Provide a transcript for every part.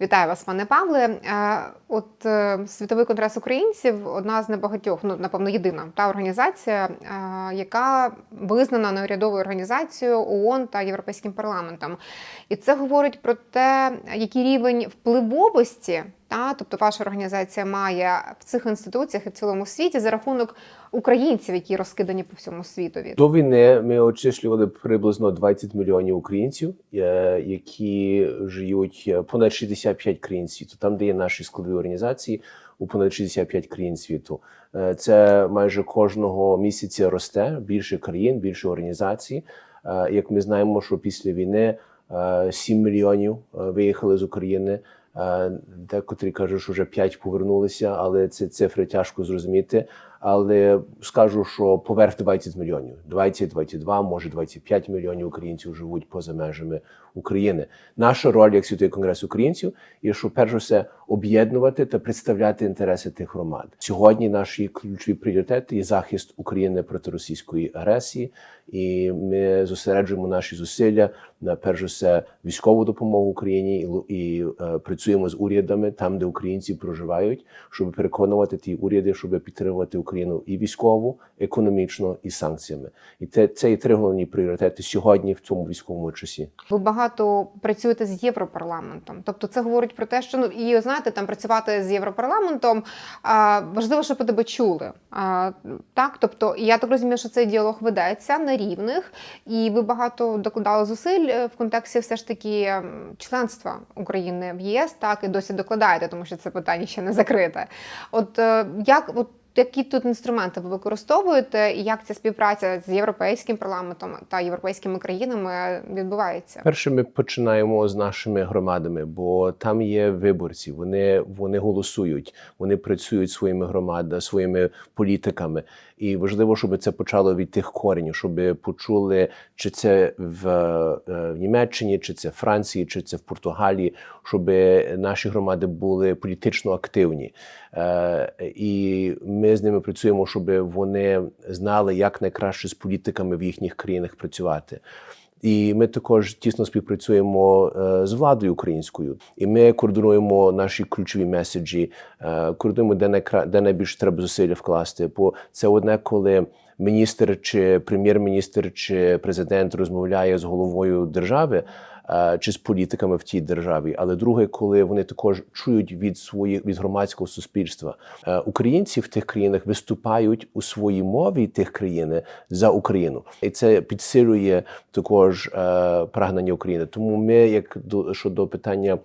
Вітаю вас, пане Павле. Е, От е, світовий конгрес українців одна з небагатьох, ну напевно, єдина та організація, е, яка визнана неурядовою організацією ООН та Європейським парламентом. І це говорить про те, який рівень впливовості. Та, тобто ваша організація має в цих інституціях і в цілому світі за рахунок українців, які розкидані по всьому світові. До війни ми очислювали приблизно 20 мільйонів українців, е, які живуть е, понад 65 країн світу. Там, де є наші складові організації, у понад 65 країн світу. Е, Це майже кожного місяця росте більше країн, більше організацій. Як ми знаємо, що після війни е, 7 мільйонів виїхали з України. Е, Декотрі кажуть, що вже 5 повернулися, але ці цифри тяжко зрозуміти. Але скажу, що поверх 20 мільйонів, 20, 22, може 25 мільйонів українців живуть поза межами України. Наша роль як світовий конгрес українців є, що перш за все об'єднувати та представляти інтереси тих громад. Сьогодні наші ключові пріоритети є захист України проти російської агресії, і ми зосереджуємо наші зусилля на перш за все військову допомогу Україні і, і е, працюємо з урядами там, де українці проживають, щоб переконувати ті уряди, щоб підтримувати Україну і військово, економічно, і санкціями. І те це є три головні пріоритети сьогодні в цьому військовому часі. Ви багато працюєте з Європарламентом. Тобто це говорить про те, що ну і знаєте, там працювати з Європарламентом важливо, щоб тебе чули. Так, тобто, я так розумію, що цей діалог ведеться на рівних, і ви багато докладали зусиль е, в контексті все ж таки членства України в ЄС, так і досі докладаєте, тому що це питання ще не закрите. От е, як от. Які тут інструменти ви використовуєте, і як ця співпраця з європейським парламентом та європейськими країнами відбувається? Перше, ми починаємо з нашими громадами, бо там є виборці. Вони, вони голосують, вони працюють своїми громадами, своїми політиками. І важливо, щоб це почало від тих коренів, щоб почули, чи це в, е, в Німеччині, чи це в Франції, чи це в Португалії, щоб наші громади були політично активні. Е, І ми з ними працюємо, щоб вони знали, як найкраще з політиками в їхніх країнах працювати. І ми також тісно співпрацюємо е, з владою українською, і ми координуємо наші ключові меседжі, е, координуємо, де найкра... де найбільше треба зусилля вкласти. Бо це одне, коли міністр чи прем'єр-міністр чи президент розмовляє з головою держави. Е, Чи з політиками в тій державі, але друге, коли вони також чують від своїх від громадського суспільства, Е, українці в тих країнах виступають у своїй мові тих країн за Україну, і це підсилює також е, прагнення України. Тому ми, як до щодо питання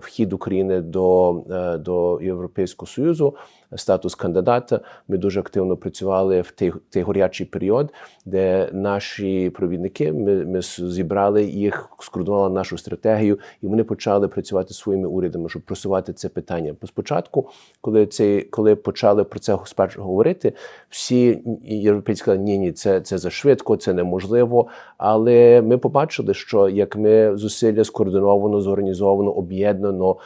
вхід України до, до Європейського союзу, статус кандидата, ми дуже активно працювали в той, той горячий період, де наші провідники ми, ми зібрали їх, скоординували нашу стратегію, і вони почали працювати своїми урядами, щоб просувати це питання. Спочатку, коли це коли почали про це спершу говорити, всі європейці сказали, ні, ні, це, це за швидко, це неможливо. Але ми побачили, що як ми зусилля скоординовано, зорганізовано, об'єднано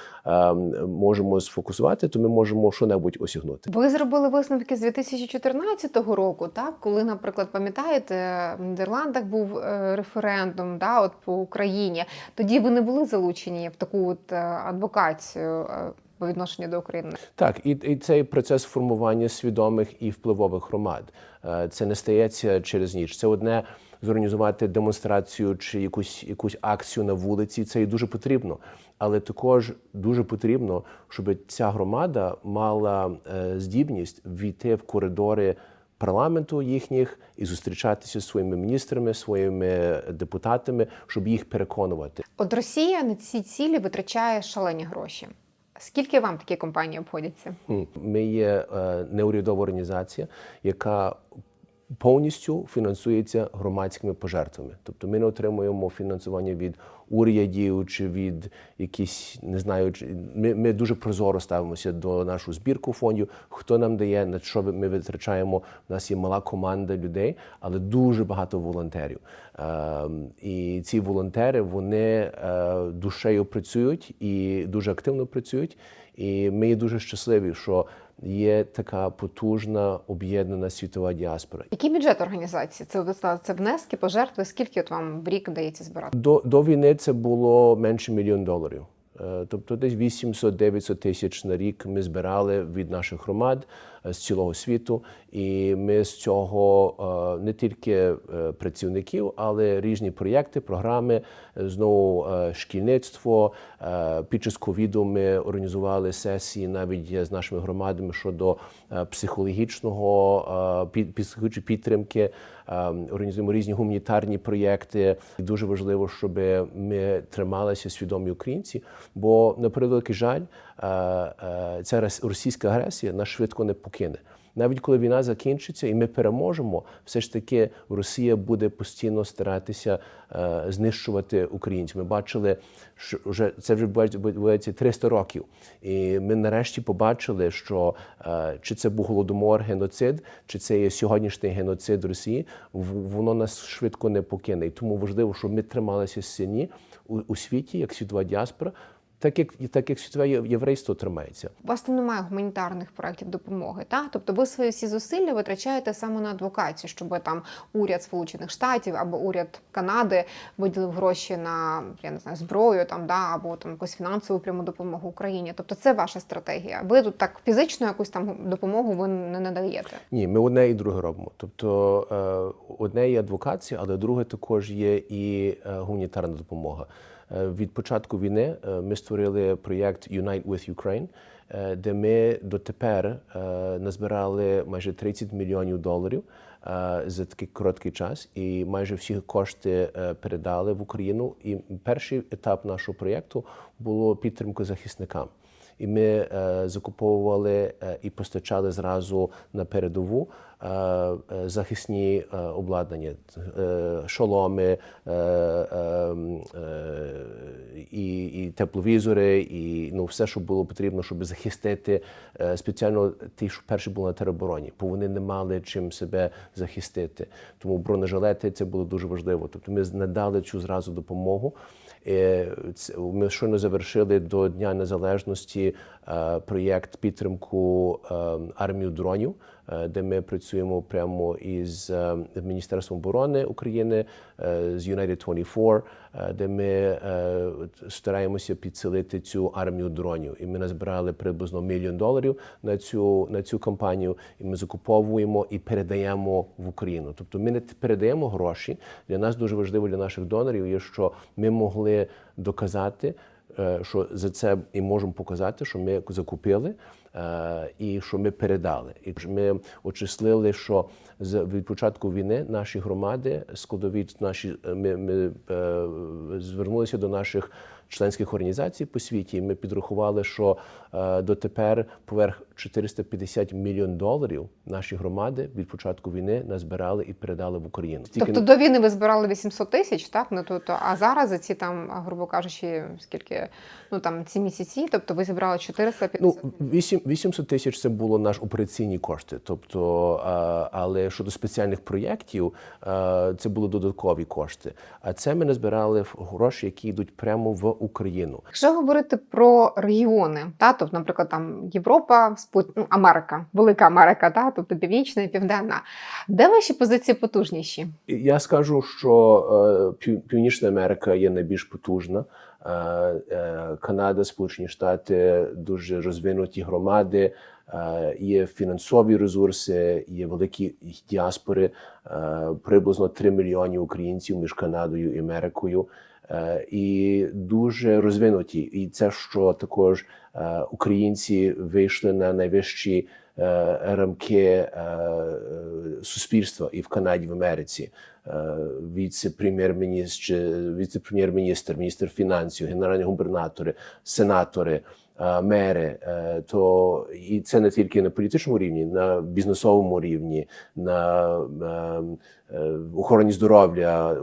можемо сфокусувати, то ми можемо що-небудь осягнути. Ви зробили висновки з 2014 року, так коли, наприклад, пам'ятаєте, в Нідерландах був е, референдум, да, от по Україні. Тоді ви не були залучені в таку от е, адвокацію е, по відношенню до України. Так, і, і цей процес формування свідомих і впливових громад. Е, Це не стається через ніч. Це одне зорганізувати демонстрацію чи якусь якусь акцію на вулиці. Це і дуже потрібно. Але також дуже потрібно, щоб ця громада мала е, здібність війти в коридори парламенту їхніх і зустрічатися зі своїми міністрами, своїми депутатами, щоб їх переконувати. От Росія на ці цілі витрачає шалені гроші. Скільки вам такі компанії обходяться? Ми є е, неурядова організація, яка повністю фінансується громадськими пожертвами. Тобто ми не отримуємо фінансування від урядів чи від якісь, не знаю, ми, ми дуже прозоро ставимося до нашу збірку фондів. Хто нам дає, на що ми витрачаємо? У нас є мала команда людей, але дуже багато волонтерів. Ем, І ці волонтери вони е, душею працюють і дуже активно працюють. І ми є дуже щасливі, що є така потужна об'єднана світова діаспора. Який бюджет організації? Це це внески, пожертви? Скільки от вам в рік вдається збирати? До, до війни це було менше мільйон доларів. Е, Тобто десь 800-900 тисяч на рік ми збирали від наших громад е, з цілого світу. І ми з цього е, не тільки працівників, але різні проєкти, програми, знову шкільництво. Під час ковіду ми організували сесії навіть з нашими громадами щодо психологічного підтримки. Е, Організуємо різні гуманітарні проєкти. І дуже важливо, щоб ми трималися свідомі українці. Бо на превеликий жаль, е, е, ця рос- російська агресія нас швидко не покине. Навіть коли війна закінчиться і ми переможемо, все ж таки Росія буде постійно старатися е, знищувати українців. Ми бачили, що вже це вже відбувається- відбувається 300 років. І ми нарешті побачили, що е, чи це був голодомор, геноцид, чи це є сьогоднішній геноцид Росії, воно нас швидко не покине. І тому важливо, щоб ми трималися сильні у, у світі, як світова діаспора, так як так як світове єврейство тримається. У вас там немає гуманітарних проєктів допомоги, та тобто ви свої всі зусилля витрачаєте саме на адвокацію, щоб там уряд Сполучених Штатів або уряд Канади виділив гроші на я не знаю зброю, там да або там якусь фінансову пряму допомогу Україні. Тобто це ваша стратегія. Ви тут так фізично якусь там допомогу ви не надаєте. Ні, ми одне і друге робимо. Тобто е, одне є адвокація, але друге також є і е, гуманітарна допомога. Е, Від початку війни е, ми створили проєкт Unite with Ukraine, е, де ми дотепер назбирали майже 30 мільйонів доларів за такий короткий час, і майже всі кошти передали в Україну. І перший етап нашого проєкту було підтримка захисникам. І ми е, закуповували е, і постачали зразу на передову е, захисні обладнання, шоломи, і, тепловізори, і ну, все, що було потрібно, щоб захистити спеціально ті, що перші були на теробороні, бо вони не мали чим себе захистити. Тому бронежилети це було дуже важливо. Тобто ми надали цю зразу допомогу. Е, що Ми щойно завершили до Дня Незалежності проєкт підтримку е, армію дронів, е, де ми працюємо прямо із е, Міністерством оборони України, е, з United 24, е, де ми е, стараємося підсилити цю армію дронів. І ми назбирали приблизно мільйон доларів на цю на цю кампанію. І ми закуповуємо і передаємо в Україну. Тобто ми не передаємо гроші. Для нас дуже важливо для наших донорів є, що ми могли доказати. Е, Що за це і можемо показати, що ми закупили і що ми передали. І ми очислили, що з від початку війни наші громади, складові наші е, ми, ми е, звернулися до наших членських організацій по світі. І ми підрахували, що е, дотепер поверх 450 мільйон доларів наші громади від початку війни назбирали і передали в Україну. Тільки Тобто до війни ви збирали 800 тисяч, так ну тобто, а зараз за ці там, грубо кажучи, скільки ну там ці місяці, тобто ви зібрали 450 Ну, 8, 800 тисяч це було наш операційні кошти. Тобто, але щодо спеціальних проєктів, це були додаткові кошти. А це ми назбирали в гроші, які йдуть прямо в Україну. Якщо говорити про регіони, та тобто, наприклад, там Європа, Спу- ну, Америка, Велика Америка, та тобто Північна і Південна, де ваші позиції потужніші? Я скажу, що е, Північна Америка є найбільш потужна. Е, Канада, Сполучені Штати дуже розвинуті громади. Є фінансові ресурси, є великі діаспори, приблизно 3 мільйони українців між Канадою і Америкою. Е, І дуже розвинуті. І це що також е, українці вийшли на найвищі рамки суспільства і в Канаді, в Америці. Е, Віце-прем'єр-міністр, віце-прем'єр-міністр, міністр фінансів, генеральні губернатори, сенатори, е, мери. Е, То і це не тільки на політичному рівні, на бізнесовому рівні, на е, е, охороні здоров'я,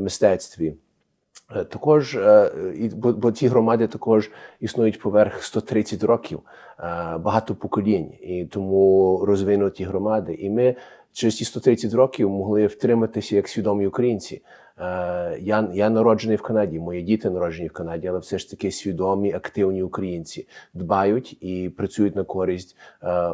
мистецтві. Е, Також е, бо, бо ті громади також існують поверх 130 років, е, багато поколінь, і тому розвинуті громади. І ми через ті 130 років могли втриматися як свідомі українці. Я, я народжений в Канаді, мої діти народжені в Канаді, але все ж таки свідомі, активні українці дбають і працюють на користь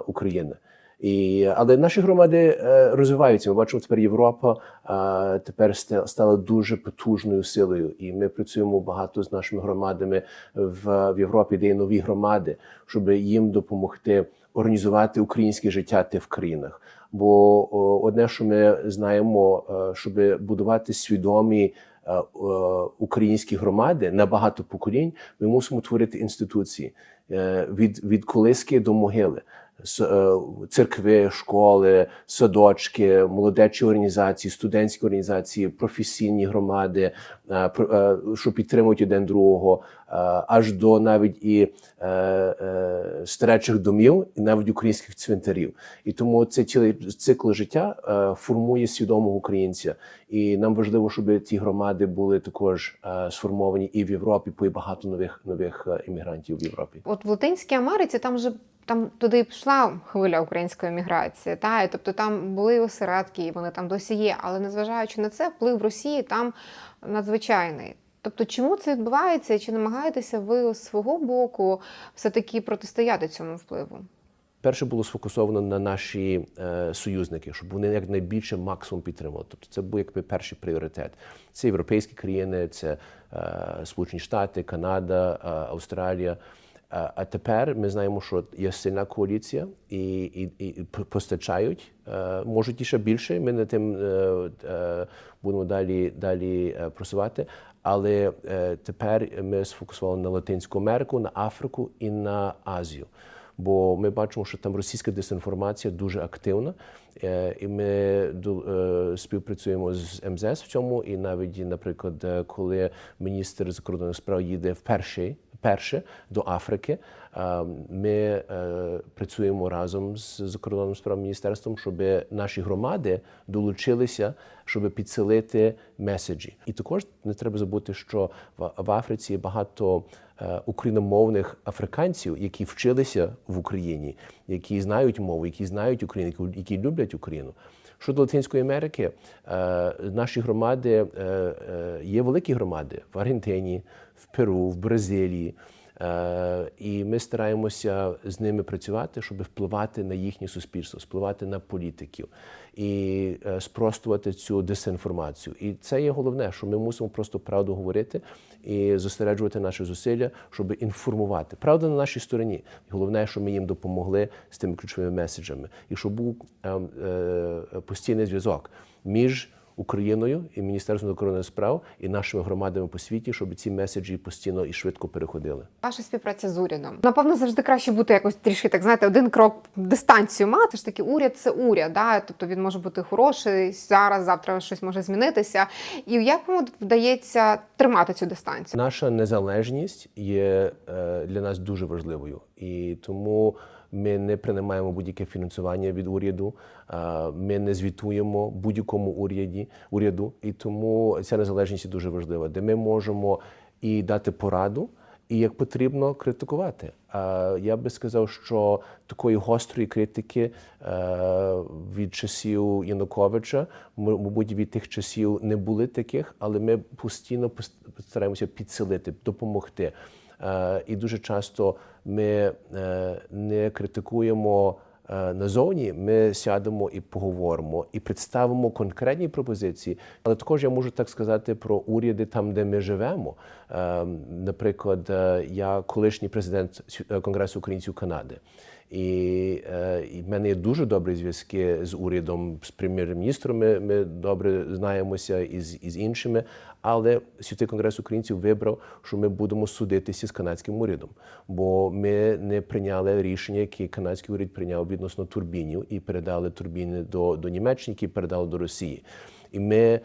України. І, але наші громади е, розвиваються. Ми бачимо, тепер Європа е, тепер ста- стала дуже потужною силою, і ми працюємо багато з нашими громадами в, Європі, де є нові громади, щоб їм допомогти організувати українське життя те в країнах. Бо одне, що ми знаємо, е, щоб будувати свідомі українські громади на багато поколінь, ми мусимо творити інституції від, від колиски до могили. Е, Церкви, школи, садочки, молодечі організації, студентські організації, професійні громади, е, е, що підтримують один другого, аж до навіть і старечих домів, і навіть українських цвинтарів. І тому цей цілий цикл життя формує свідомого українця. І нам важливо, щоб ті громади були також сформовані і в Європі, бо є багато нових нових іммігрантів в Європі. От в Латинській Америці там вже там туди пішла хвиля української міграції. Та і тобто там були осередки, і вони там досі є. Але незважаючи на це, вплив Росії там надзвичайний. Тобто, чому це відбувається, чи намагаєтеся ви з свого боку все-таки протистояти цьому впливу? Перше було сфокусовано на наші е, союзники, щоб вони якнайбільше максимум підтримували. Тобто це був якби перший пріоритет. Це європейські країни, це е, Сполучені Штати, Канада, е, Австралія. А, тепер ми знаємо, що є сильна коаліція і, і, і постачають, е, можуть і ще більше. Ми над тим е, е, будемо далі, далі просувати. Але тепер ми сфокусували на Латинську Америку, на Африку і на Азію. Бо ми бачимо, що там російська дезінформація дуже активна, і ми співпрацюємо з МЗС в цьому. І навіть, наприклад, коли міністр закордонних справ їде вперше, перше до Африки, е, ми е, працюємо разом з закордонним справ міністерством, щоб наші громади долучилися, щоб підсилити меседжі. І також не треба забути, що в, Африці багато е, україномовних африканців, які вчилися в Україні, які знають мову, які знають Україну, які- люблять Україну. Щодо Латинської Америки, наші громади є великі громади в Аргентині, в Перу, в Бразилії. Е, І ми стараємося з ними працювати, щоб впливати на їхнє суспільство, впливати на політиків і е, спростувати цю дезінформацію. І це є головне, що ми мусимо просто правду говорити і зосереджувати наші зусилля, щоб інформувати. Правда на нашій стороні. Головне, що ми їм допомогли з тими ключовими меседжами, і щоб був ем, е, постійний зв'язок між. Україною і Міністерством закордонних справ і нашими громадами по світі, щоб ці меседжі постійно і швидко переходили. Ваша співпраця з урядом. Напевно, завжди краще бути якось трішки, так знаєте, один крок дистанцію мати. ж таки, уряд це уряд. Да? Тобто він може бути хороший зараз, завтра щось може змінитися. І як вам вдається тримати цю дистанцію? Наша незалежність є е, для нас дуже важливою, і тому ми не приймаємо будь-яке фінансування від уряду. Ми не звітуємо будь-якому уряді уряду, і тому ця незалежність дуже важлива, де ми можемо і дати пораду. І як потрібно критикувати. Я би сказав, що такої гострої критики е, від часів Януковича, мабуть, від тих часів не були таких, але ми постійно пос- стараємося підсилити, допомогти. Е, І дуже часто ми е, не критикуємо е, назовні, ми сядемо і поговоримо, і представимо конкретні пропозиції. Але також я можу так сказати про уряди там, де ми живемо. Е, Наприклад, е, я колишній президент Конгресу українців Канади. І, е, і в мене є дуже добрі зв'язки з урядом, з прем'єр-міністром. Ми, ми добре знаємося і з, і з іншими. Але Святий Конгрес українців вибрав, що ми будемо судитися з канадським урядом, бо ми не прийняли рішення, яке канадський уряд прийняв відносно турбінів, і передали турбіни до, до Німеччини, які передали до Росії. І ми е,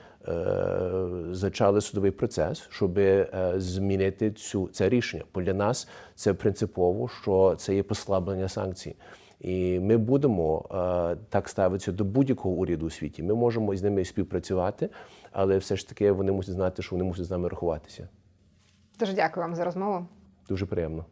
зачали судовий процес, щоб е, змінити цю це рішення. Бо для нас це принципово, що це є послаблення санкцій. І ми будемо е, так ставитися до будь-якого уряду у світі. Ми можемо з ними співпрацювати, але все ж таки вони мусять знати, що вони мусять з нами рахуватися. Дуже дякую вам за розмову. Дуже приємно.